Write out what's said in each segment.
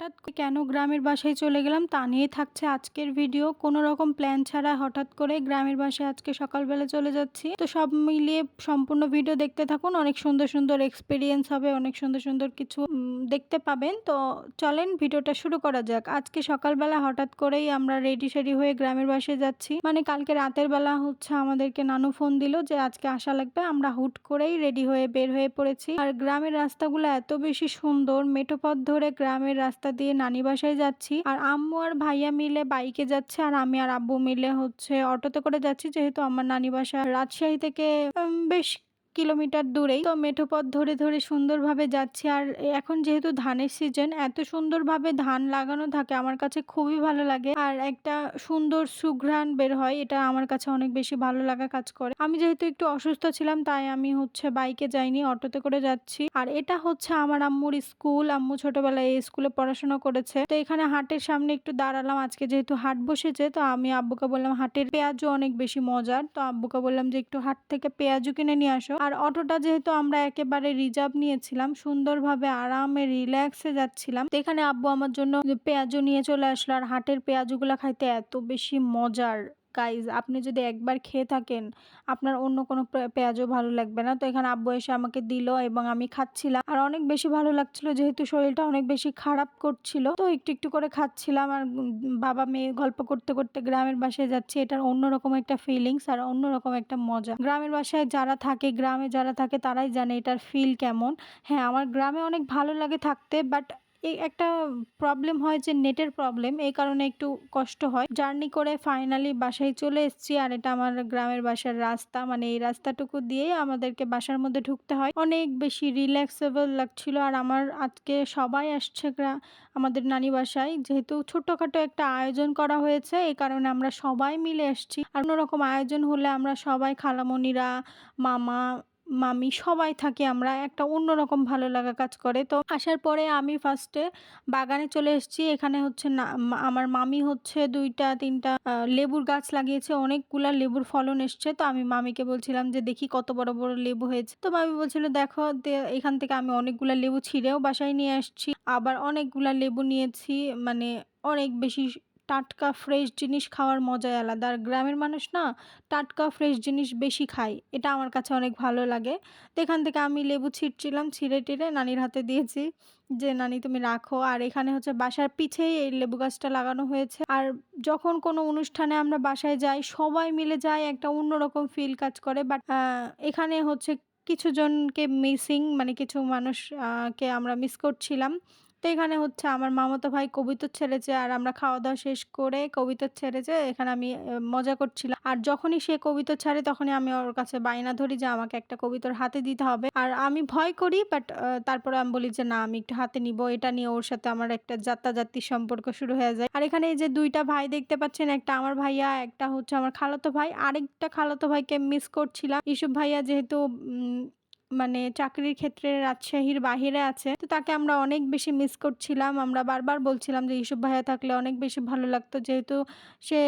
হঠাৎ কেন গ্রামের বাসায় চলে গেলাম তা নিয়ে থাকছে আজকের ভিডিও কোনো রকম প্ল্যান ছাড়া হঠাৎ করে গ্রামের বাসায় আজকে সকালবেলা চলে যাচ্ছি। তো সব মিলিয়ে সম্পূর্ণ ভিডিও দেখতে থাকুন। অনেক সুন্দর সুন্দর এক্সপিরিয়েন্স হবে, অনেক সুন্দর সুন্দর কিছু দেখতে পাবেন। তো চলেন ভিডিওটা শুরু করা যাক। আজকে সকালবেলা হঠাৎ করেই আমরা রেডি সেডি হয়ে গ্রামের বাসায় যাচ্ছি। মানে কালকে রাতের বেলা হচ্ছে আমাদেরকে নানু ফোন দিল যে আজকে আসা লাগবে। আমরা হুট করেই রেডি হয়ে বের হয়ে পড়েছি। আর গ্রামের রাস্তাগুলো এত বেশি সুন্দর, মেঠো পথ ধরে গ্রামের রাস্তা দিয়ে নানি বাসায় যাচ্ছি। আর আম্মু আর ভাইয়া মিলে বাইকে যাচ্ছে আর আমি আর আব্বু মিলে হচ্ছে অটোতে করে যাচ্ছি। যেহেতু আমার নানি বাসা রাজশাহী থেকে বেশ কিলোমিটার দূরেই। তো মেঠো পথ ধরে ধরে সুন্দরভাবে যাচ্ছি। আর এখন যেহেতু ধানের সিজন এত সুন্দরভাবে ধান লাগানো থাকে আমার কাছে খুবই ভালো লাগে। আর একটা সুন্দর সুঘ্রাণ বের হয়, এটা আমার কাছে অনেক বেশি ভালো লাগা কাজ করে। আমি যেহেতু একটু অসুস্থ ছিলাম, তাই আমি হচ্ছে বাইকে যাইনি, অটোতে করে যাচ্ছি। আর এটা হচ্ছে আমার আম্মুর স্কুল আম্মু ছোটবেলায় এই স্কুলে পড়াশোনা করেছে। তো এখানে হাটের সামনে একটু দাঁড়ালাম। আজকে যেহেতু হাট বসেছে, তো আমি আব্বুকে বললাম, হাটের পেঁয়াজও অনেক বেশি মজার। তো আব্বুকে বললাম যে, একটু হাট থেকে পেঁয়াজও কিনে নিয়ে আসো। আর অটোটা যেহেতু আমরা একেবারে রিজার্ভ নিয়েছিলাম, সুন্দরভাবে আরামে রিল্যাক্সে যাচ্ছিলাম। এখানে আব্বু আমার জন্য পেঁয়াজও নিয়ে চলে আসলো, আর হাটের পেঁয়াজগুলো খাইতে এত বেশি মজার। গাইজ আপনি যদি একবার খেয়ে থাকেন, আপনার অন্য কোনো পেঁয়াজও ভালো লাগবে না। তো এখানে আব্বু এসে আমাকে দিল এবং আমি খাচ্ছিলাম। আর অনেক বেশি ভালো লাগছিল যেহেতু শরীরটা অনেক বেশি খারাপ করছিল। তো একটু একটু করে খাচ্ছিলাম আর বাবা মেয়ে গল্প করতে করতে গ্রামের বাসায় যাচ্ছি। এটার অন্যরকম একটা ফিলিংস আর অন্যরকম একটা মজা। গ্রামের বাসায় যারা থাকে, গ্রামে যারা থাকে তারাই জানে এটার ফিল কেমন। হ্যাঁ আমার গ্রামে অনেক ভালো লাগে থাকতে বাট একটা প্রবলেম হয় যে নেটের প্রবলেম এই কারণে একটু কষ্ট হয়। জার্নি করে ফাইনালি বাসায় চলে এসেছি আর এটা আমার গ্রামের বাসার রাস্তা। মানে এই রাস্তাটুকু দিয়েই আমাদেরকে বাসার মধ্যে ঢুকতে হয়। অনেক বেশি রিল্যাক্সেবল লাগছিল আর আমার আজকে সবাই আসছে আমাদের নানি বাসায়। যেহেতু ছোট্টখাটো একটা আয়োজন করা হয়েছে, এই কারণে আমরা সবাই মিলে এসেছি আর অন্যরকম আয়োজন হলে আমরা সবাই খালামণিরা, মামা মামি সবাই থাকি, আমরা একটা অন্যরকম ভালো লাগা কাজ করে। তো আসার পরে আমি ফার্স্টে বাগানে চলে এসেছি, এখানে হচ্ছে না আমার মামি হচ্ছে দুইটা, তিনটা লেবুর গাছ লাগিয়েছে, অনেকগুলা লেবুর ফলন এসছে। তো আমি মামিকে বলছিলাম যে, দেখি কত বড় বড় লেবু হয়েছে। তো মামি বলছিল, দেখো এখান থেকে আমি অনেকগুলা লেবু ছিঁড়েও বাসায় নিয়ে আসছি। আবার অনেকগুলা লেবু নিয়েছি মানে অনেক বেশি টাটকা ফ্রেশ জিনিস খাওয়ার মজাই আলাদা। আর গ্রামের মানুষ না টাটকা ফ্রেশ জিনিস বেশি খায়। এটা আমার কাছে অনেক ভালো লাগে। তো এখান থেকে আমি লেবু ছিঁড়ছিলাম ছিঁড়ে টিড়ে নানির হাতে দিয়েছি যে, নানি, তুমি রাখো। আর এখানে হচ্ছে বাসার পিছেই এই লেবু গাছটা লাগানো হয়েছে। আর যখন কোনো অনুষ্ঠানে আমরা বাসায় যাই, সবাই মিলে যাই একটা অন্যরকম ফিল কাজ করে। বাট এখানে হচ্ছে কিছু জনকে মিসিং মানে কিছু মানুষকে আমরা মিস করছিলাম। তো এখানে হচ্ছে আমার মামাতো ভাই কবিতর ছেড়েছে আর আমরা খাওয়া দাওয়া শেষ করে কবিতর ছেড়েছে। এখানে আমি মজা করছিলাম। আর যখনই সে কবিতর ছাড়ে তখনই আমি ওর কাছে বায়না ধরি যে আমাকে একটা কবিতর হাতে দিতে হবে। আর আমি ভয় করি বাট তারপরে আমি বলি যে না, আমি একটু হাতে নিব। এটা নিয়ে ওর সাথে আমার একটা যাত্রাযাত্রী সম্পর্ক শুরু হয়ে যায়। আর এখানে এই যে দুইটা ভাই দেখতে পাচ্ছেন, একটা আমার ভাইয়া, একটা হচ্ছে আমার খালাতো ভাই। আরেকটা খালাতো ভাইকে মিস করছিলাম। ইসুফ ভাইয়া যেহেতু মানে চাকরির ক্ষেত্রে রাজশাহীর বাহিরে আছে, তো তাকে আমরা অনেক বেশি মিস করছিলাম। আমরা বারবার বলছিলাম যে ইসুফ ভাইয়া থাকলে অনেক বেশি ভালো লাগতো, যেহেতু সে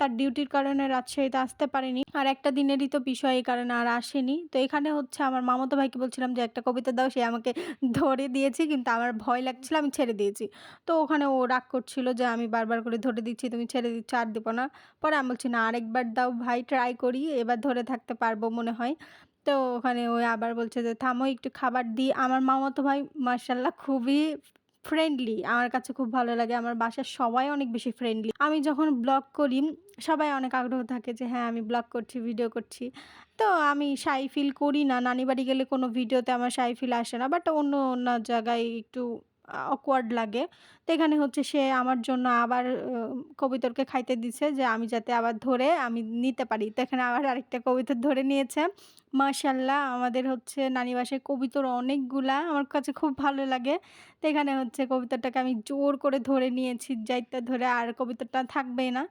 তার ডিউটির কারণে রাজশাহীতে আসতে পারেনি। আর একটা দিনেরই তো বিষয়, এই কারণে আর আসেনি। তো এখানে হচ্ছে আমার মামাতো ভাইকে বলছিলাম যে, একটা কবিতা দাও, সে আমাকে ধরে দিয়েছে, কিন্তু আমার ভয় লাগছিল, আমি ছেড়ে দিয়েছি। তো ওখানে ও রাগ করছিল যে, আমি বারবার করে ধরে দিচ্ছি, তুমি ছেড়ে দিচ্ছ, আর দেবো না। পরে আমি বলছি, না, আরেকবার দাও ভাই ট্রাই করি, এবার ধরে থাকতে পারব মনে হয়। তো ওখানে ওই আবার বলছে যে, থামো, একটু খাবার দিই আমার মামাতো ভাই মার্শাল্লাহ খুবই ফ্রেন্ডলি আমার কাছে খুব ভালো লাগে। আমার বাসার সবাই অনেক বেশি ফ্রেন্ডলি আমি যখন ব্লগ করি, সবাই অনেক আগ্রহ থাকে যে হ্যাঁ আমি ব্লগ করছি ভিডিও করছি। তো আমি সাই ফিল করি না। নানি বাড়ি গেলে কোনো ভিডিওতে আমার সাই ফিল আসে না। বাট অন্য অন্য জায়গায় একটু অকওয়ার্ড লাগে। তো এখানে হচ্ছে সে আমার জন্য আবার কবিতরকে খাইতে দিছে যে, আমি যাতে আবার ধরে, আমি নিতে পারি। তো এখানে আবার আরেকটা কবিতর ধরে নিয়েছে। মাশাল্লাহ, আমাদের হচ্ছে নানি বাসায় কবিতর অনেকগুলা, আমার কাছে খুব ভালো লাগে। তো এখানে হচ্ছে কবিতাটাকে আমি জোর করে ধরে নিয়েছি, যাইতে ধরে, আর কবিতাটা থাকবেই না।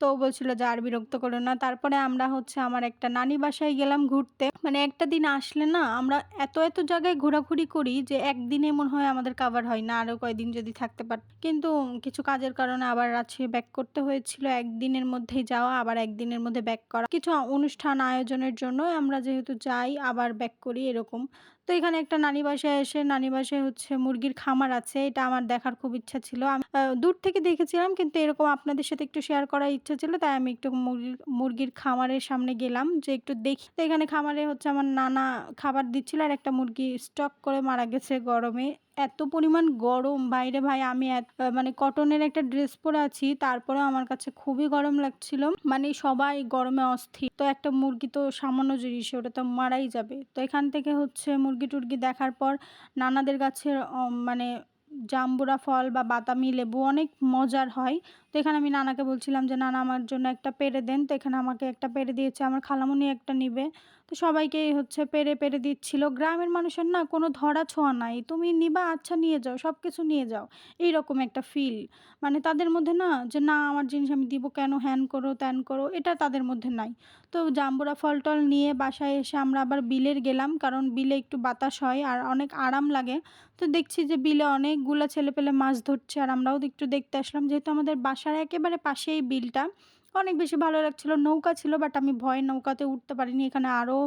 তো বলছিল যে, আর বিরক্ত করো না। তারপরে আমরা হচ্ছে আমার একটা নানি বাসায় গেলাম ঘুরতে। মানে একটা দিন আসলে না, আমরা এত এত জায়গায় ঘোরাঘুরি করি যে, একদিনে মনে হয় আমাদের কাভার হয় না আরও কয়দিন যদি থাকতে পার। কিন্তু কিছু কাজের কারণে আবার রাজশাহী ব্যাক করতে হয়েছিল, একদিনের মধ্যেই যাওয়া, আবার একদিনের মধ্যে ব্যাক করা। কিছু অনুষ্ঠান আয়োজনের জন্য আমরা যেহেতু যাই আবার ব্যাক করি এরকম। তো এখানে একটা নানি বাসায় এসে নানি বাসায় হচ্ছে মুরগির খামার আছে, এটা আমার দেখার খুব ইচ্ছা ছিল। আমি দূর থেকে দেখেছিলাম, কিন্তু এরকম আপনাদের সাথে একটু শেয়ার করার ইচ্ছা ছিল, তাই আমি একটু মুরগির মুরগির খামারের সামনে গেলাম, যে একটু দেখি। তো এখানে খামারে হচ্ছে আমার নানা খাবার দিচ্ছিল, আর একটা মুরগি স্টক করে মারা গেছে গরমে। এত পরিমাণ গরম বাইরে ভাই, আমি মানে কটনের একটা ড্রেস পরে আছি তারপরে আমার কাছে খুবই গরম লাগছিল। মানে সবাই গরমে অস্থির, তো একটা মুরগি তো সামান্য জিনিস, ওটা তো মারাই যাবে। তো এখান থেকে হচ্ছে মুরগি টুরগি দেখার পর নানাদের গাছের মানে জাম্বুরা ফল বা বাতামি লেবু অনেক মজার হয়। তো এখানে আমি নানাকে বলছিলাম যে, নানা, আমার জন্য একটা পেরে দেন। তো এখানে আমাকে একটা পেরে দিয়েছে। আমার খালামুনি একটা নিবে। তো সবাইকেই হচ্ছে পেরে পেরে দিচ্ছিল। গ্রামের মানুষের না কোনো ধরা ছোঁয়া নাই। তুমি নিবা আচ্ছা নিয়ে যাও সব কিছু নিয়ে যাও। এইরকম একটা ফিল মানে তাদের মধ্যে না যে না, আমার জিনিস আমি দিব কেন, হ্যান করো, ত্যান করো, এটা তাদের মধ্যে নাই। তো জাম্বুরা ফল টল নিয়ে বাসায় এসে আমরা আবার বিলের গেলাম, কারণ বিলে একটু বাতাস হয় আর অনেক আরাম লাগে। তো দেখছি যে বিলে অনেকগুলো ছেলে পেলে মাছ ধরছে আর আমরাও একটু দেখতে আসলাম। যেহেতু আমাদের বাসার একেবারে পাশেই বিলটা অনেক বেশি ভালো লাগছিল। নৌকা ছিল বাট আমি ভয়ে নৌকাতে উঠতে পারিনি। এখানে আরও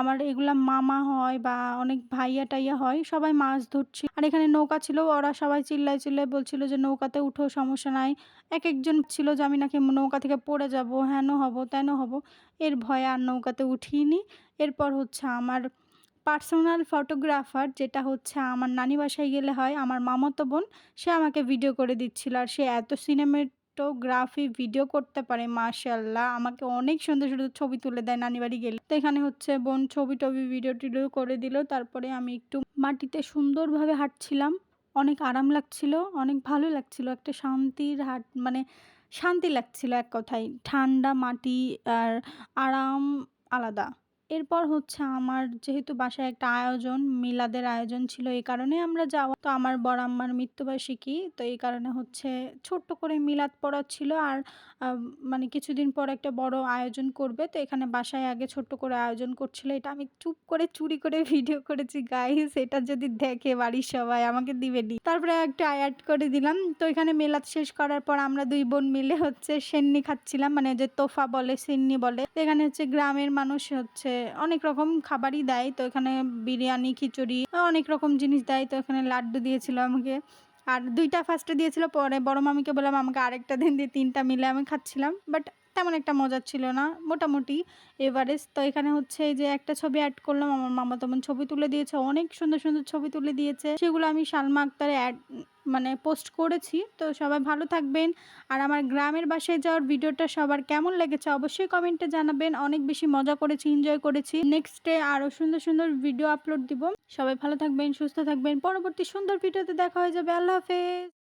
আমার এগুলা মামা হয় বা অনেক ভাইয়া টাইয়া হয়, সবাই মাছ ধরছে আর এখানে নৌকা ছিল, ওরা সবাই চিল্লায় চিল্লায় বলছিল যে, নৌকাতে উঠো, সমস্যা নাই। এক একজন ছিল যে, আমি নাকি নৌকা থেকে পড়ে যাব, হেন হব, তেন হব। এর ভয়ে আর নৌকাতে উঠিনি। এরপর হচ্ছে আমার পার্সোনাল ফটোগ্রাফার যেটা হচ্ছে আমার নানি বাসায় গেলে হয়, আমার মামাতো বোন, সে আমাকে ভিডিও করে দিচ্ছিল। আর সে এত সিনেমেটোগ্রাফি ভিডিও করতে পারে মাশাল্লাহ আমাকে অনেক সুন্দর সুন্দর ছবি তুলে দেয় নানি বাড়ি গেলে। তো এখানে হচ্ছে বোন ছবি টবি ভিডিও টিডিও করে দিল। তারপরে আমি একটু মাটিতে সুন্দরভাবে হাঁটছিলাম। অনেক আরাম লাগছিল, অনেক ভালো লাগছিল। একটা শান্তির হাট মানে শান্তি লাগছিল এক কথায়। ঠান্ডা মাটি আর আরাম আলাদা। এরপর হচ্ছে আমার যেহেতু বাসায় একটা আয়োজন, মিলাদের আয়োজন ছিল এই কারণে আমরা যাওয়া, তো আমার বড় আম্মার মৃত্যুবার্ষিকী তো এই কারণে হচ্ছে ছোট্ট করে মিলাদ পড়া ছিল আর মানে কিছুদিন পর একটা বড় আয়োজন করবে, তো এখানে বাসায় আগে ছোট্ট করে আয়োজন করছিল। এটা আমি চুপ করে চুরি করে ভিডিও করেছি গাইস এটা যদি দেখে বাড়ির সবাই আমাকে দিবে নি। তারপরে একটা অ্যাড করে দিলাম, তো এখানে মেলাদ শেষ করার পর আমরা দুই বোন মিলে হচ্ছে সেন্নি খাচ্ছিলাম মানে যে তোফা বলে, সিন্নি বলে। এখানে হচ্ছে গ্রামের মানুষ হচ্ছে অনেক রকম খাবারই দেয়। তো এখানে বিরিয়ানি, খিচুড়ি, অনেক রকম জিনিস দেয়। তো এখানে লাড্ডু দিয়েছিল আমাকে। আর দুইটা ফার্স্টে দিয়েছিল। পরে বড় মামিকে বললাম, আমাকে আরেকটা দিন। দিয়ে তিনটা মিলে আমি খাচ্ছিলাম। বাট তেমন একটা মজার ছিল না, মোটামুটি। এভারেস্ট, তো এখানে হচ্ছে যে একটা ছবি অ্যাড করলাম, আমার মামা তেমন ছবি তুলে দিয়েছে, অনেক সুন্দর সুন্দর ছবি তুলে দিয়েছে। সেগুলো আমি সালমা আক্তারে অ্যাড মানে পোস্ট করেছি, তো সবাই ভালো থাকবেন। আর আমার গ্রামের বাসায় যাওয়ার ভিডিওটা সবার কেমন লেগেছে অবশ্যই কমেন্টে জানাবেন। অনেক বেশি মজা করেছি এনজয় করেছি। নেক্সট ডে আরও সুন্দর সুন্দর ভিডিও আপলোড দিব। সবাই ভালো থাকবেন, সুস্থ থাকবেন। পরবর্তী সুন্দর ভিডিওতে দেখা হয়ে যাবে। আল্লাহ হাফেজ।